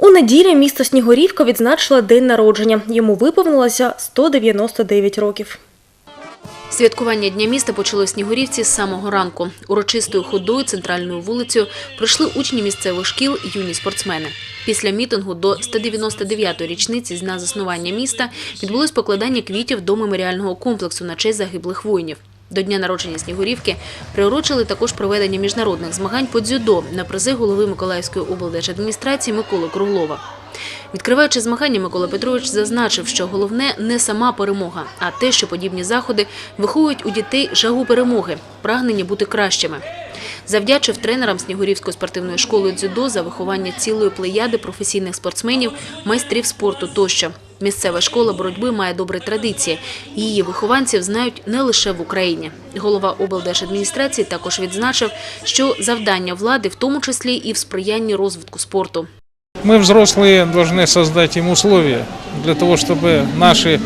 У неділю місто Снігурівка відзначило день народження. Йому виповнилося 199 років. Святкування Дня міста почалось в Снігурівці з самого ранку. Урочистою ходою центральною вулицею пройшли учні місцевих шкіл, юні спортсмени. Після мітингу до 199-ї річниці з дня заснування міста відбулось покладання квітів до меморіального комплексу на честь загиблих воїнів. До дня народження Снігурівки приурочили також проведення міжнародних змагань по дзюдо на призи голови Миколаївської облдержадміністрації Миколи Круглова. Відкриваючи змагання, Микола Петрович зазначив, що головне не сама перемога, а те, що подібні заходи виховують у дітей жагу перемоги, прагнення бути кращими. Завдячив тренерам Снігурівської спортивної школи дзюдо за виховання цілої плеяди професійних спортсменів, майстрів спорту тощо. Місцева школа боротьби має добрі традиції. Її вихованців знають не лише в Україні. Голова облдержадміністрації також відзначив, що завдання влади в тому числі і в сприянні розвитку спорту. Мы, взрослые, должны создать им условия для того, чтобы наши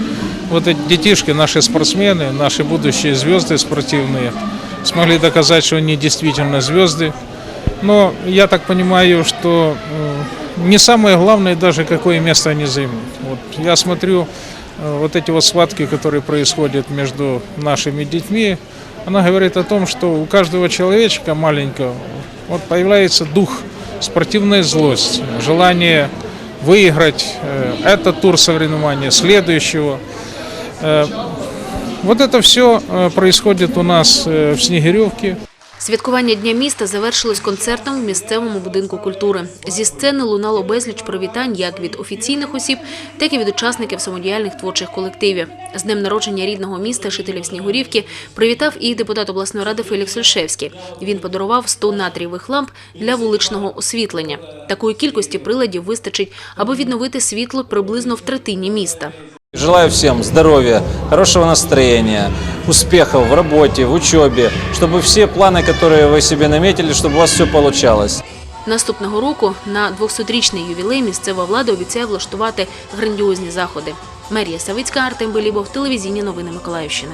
вот эти детишки, наши спортсмены, наши будущие звезды спортивные смогли доказать, что они действительно звезды. Но я так понимаю, что э, не самое главное даже, какое место они займут. Вот я смотрю, э, вот эти вот схватки, которые происходят между нашими детьми, она говорит о том, что у каждого человечка маленького вот появляется дух, спортивная злость, желание выиграть э, этот тур соревнования, следующего. Э, Вот это все происходит у нас в Снегиревке. Святкування Дня міста завершилось концертом в місцевому будинку культури. Зі сцени лунало безліч привітань як від офіційних осіб, так і від учасників самодіяльних творчих колективів. З днем народження рідного міста жителів Снігурівки привітав і депутат обласної ради Фелікс Ольшевський. Він подарував 100 натрієвих ламп для вуличного освітлення. Такої кількості приладів вистачить, аби відновити світло приблизно в третині міста. Желаю всем здоровья, хорошего настроения, успехов в работе, в учебе, чтобы все планы, которые вы себе наметили, чтобы у вас все получалось. Наступного року на 200-річний ювілей місцева влада обіцяє влаштувати грандіозні заходи. Марія Савицька, Артем Белібов, телевізійні новини Миколаївщини.